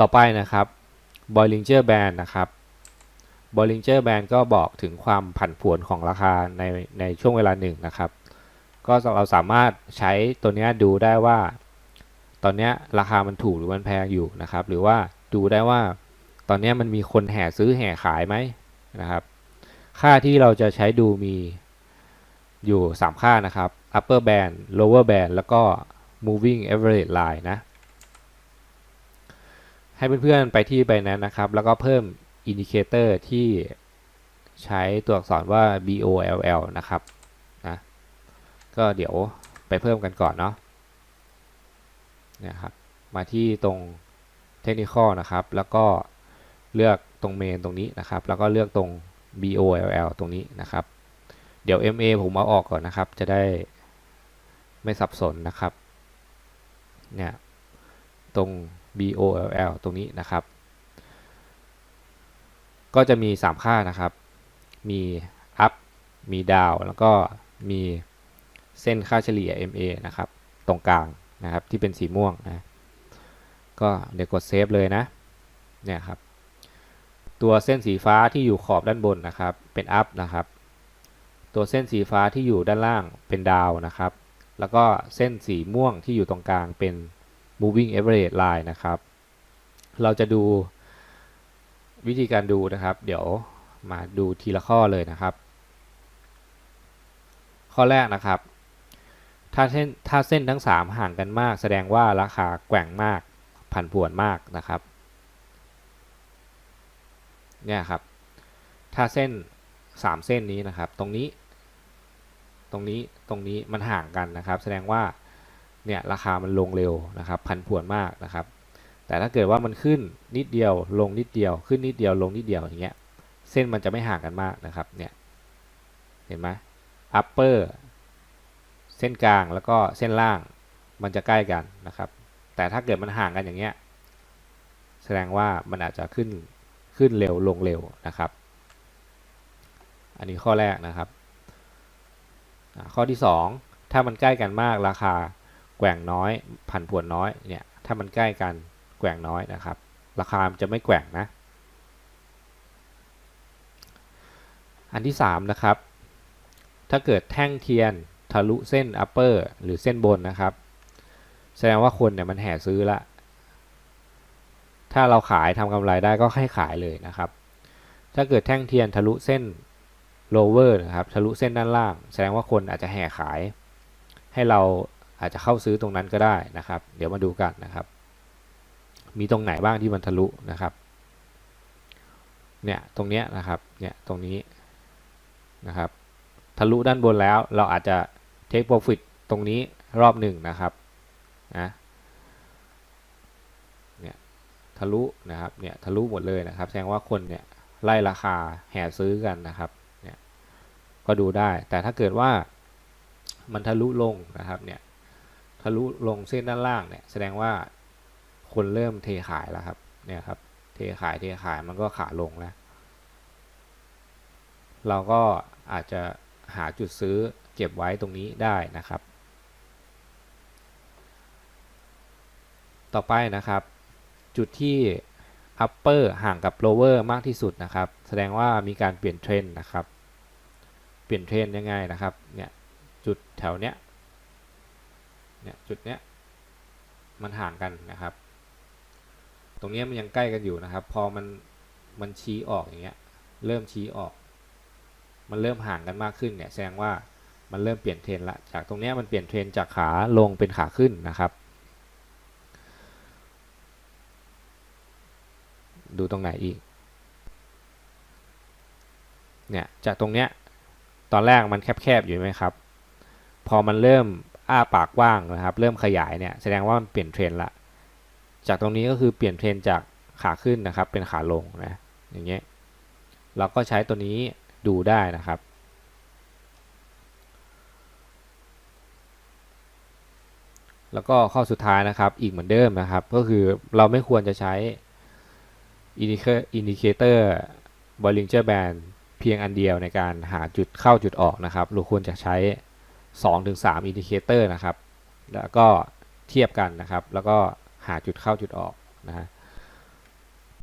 ต่อไปนะครับ Bollinger Band นะครับ Bollinger Band ก็บอกถึงความผันผวนของราคาในในช่วงเวลาหนึ่งนะครับ ก็เราสามารถใช้ตัวนี้ดูได้ว่า ตอนนี้ราคามันถูกหรือมันแพงอยู่นะครับ หรือว่าดูได้ว่า ตอนนี้มันมีคนแห่ซื้อแห่ขายไหมนะครับ ค่าที่เราจะใช้ดูมีอยู่ 3 ค่านะครับ upper band lower band แล้วก็ moving average line นะ ให้เพื่อนๆไปที่ใบนั้นนะครับ แล้วก็เพิ่ม indicator ที่ใช้ตัวอักษรว่า BOLL นะครับนะก็เดี๋ยวไปเพิ่มกันก่อนเนาะนี่ยครับมาที่ตรง technical นะครับ แล้วก็เลือกตรง main ตรงนี้นะครับ แล้วก็เลือกตรง BOLL ตรงนี้นะครับ เดี๋ยว MA ผมเอาออกก่อนนะครับ จะได้ไม่สับสนนะครับ เนี่ย ตรง BOLL ตรงนี้นะครับ ก็จะมี 3 ค่านะครับ มี up มี down แล้วก็มีเส้นค่าเฉลี่ย MA นะครับ ตรงกลางนะครับที่เป็นสีม่วงนะ ก็เดี๋ยวกดเซฟเลยนะ เนี่ยครับ ตัวเส้นสีฟ้าที่อยู่ขอบด้านบนนะครับ เป็น up นะครับ ตัวเส้นสีฟ้าที่อยู่ด้านล่างเป็น down นะครับ แล้วก็เส้นสีม่วงที่อยู่ตรงกลางเป็น moving average line นะครับ เราจะดูวิธีการดูนะครับ เดี๋ยวมาดูทีละข้อเลยนะครับ ข้อแรกนะครับ ถ้าเส้นถ้าเส้นทั้ง 3 ห่างกันมาก แสดงว่าราคาแกว่งมากผันผวนมากนะครับเนี่ยครับ ถ้าเส้น 3 เส้นนี้นะครับ ตรงนี้ ตรงนี้ ตรงนี้ มันห่างกันนะครับ แสดงว่า เนี่ยราคามันลงเร็วนะครับผันผวนมากนะครับ แต่ถ้าเกิดว่ามันขึ้นนิดเดียวลงนิดเดียว ขึ้นนิดเดียวลงนิดเดียวอย่างเงี้ยเส้นมันจะไม่ห่างกันมากนะครับเนี่ยเห็นไหม upper เส้นกลางแล้วก็เส้นล่างมันจะใกล้กันนะครับ แต่ถ้าเกิดมันห่างกันอย่างเงี้ยแสดงว่ามันอาจจะขึ้นขึ้นเร็วลงเร็วนะครับ อันนี้ข้อแรกนะครับ ข้อที่ 2 ถ้ามันใกล้กันมากราคา แกว่งน้อยผันผวนน้อยเนี่ยถ้ามันใกล้กันแกว่งน้อยนะครับ ราคาจะไม่แกว่งนะ อันที่ 3 นะครับ ถ้าเกิดแท่งเทียนทะลุเส้น upper หรือเส้นบนนะครับ แสดงว่าคนเนี่ยมันแห่ซื้อละ ถ้าเราขายทำกำไรได้ก็ให้ขายเลยนะครับ ถ้าเกิดแท่งเทียนทะลุเส้น lower นะครับ ทะลุเส้นด้านล่าง แสดงว่าคนอาจจะแห่ขาย ให้เรา อาจจะเข้าซื้อตรงนั้นก็ได้นะครับ เดี๋ยวมาดูกันนะครับ มีตรงไหนบ้างที่มันทะลุนะครับ เนี่ยตรงเนี้ยนะครับ เนี่ยตรงนี้นะครับ ทะลุด้านบนแล้วเราอาจจะ take profit ตรงนี้รอบหนึ่งนะครับนะเนี่ยทะลุนะครับ เนี่ยทะลุหมดเลยนะครับ แสดงว่าคนเนี่ยไล่ราคาแห่ซื้อกันนะครับ เนี่ยก็ดูได้ แต่ถ้าเกิดว่ามันทะลุลงนะครับ เนี่ย ลุลงเส้นด้านล่างเนี่ยแสดงว่าคนเริ่มเทขายแล้วครับเนี่ยครับเทขายเทขายมันก็ขาลงแล้วเราก็อาจจะหาจุดซื้อเก็บไว้ตรงนี้ได้นะครับ ต่อไปนะครับ จุดที่ upper ห่างกับ lower มากที่สุดนะครับ แสดงว่ามีการเปลี่ยนเทรนด์นะครับ เปลี่ยนเทรนด์ยังไงนะครับเนี่ยจุดแถวเนี้ย เนี่ยจุดเนี้ยมันห่างกันนะครับ ตรงนี้มันยังใกล้กันอยู่นะครับ พอมันมันชี้ออกอย่างเงี้ยเริ่มชี้ออก มันเริ่มห่างกันมากขึ้นเนี่ยแสดงว่ามันเริ่มเปลี่ยนเทรนละจากตรงนี้มันเปลี่ยนเทรนจากขาลงเป็นขาขึ้นนะครับ ดูตรงไหนอีกเนี่ยจากตรงเนี้ยตอนแรกมันแคบๆอยู่ไหมครับ พอมันเริ่ม อ้าปากกว้างนะครับ เริ่มขยายเนี่ยแสดงว่ามันเปลี่ยนเทรนละ จากตรงนี้ก็คือเปลี่ยนเทรนจากขาขึ้นนะครับ เป็นขาลงนะอย่างเงี้ยเราก็ใช้ตัวนี้ดูได้นะครับ แล้วก็ข้อสุดท้ายนะครับอีกเหมือนเดิมนะครับ ก็คือเราไม่ควรจะใช้ indicator Bollinger Band เพียงอันเดียวในการหาจุดเข้าจุดออกนะครับเราควรจะใช้ 2-3 indicator นะครับ แล้วก็เทียบกันนะครับ แล้วก็หาจุดเข้าจุดออกนะฮะ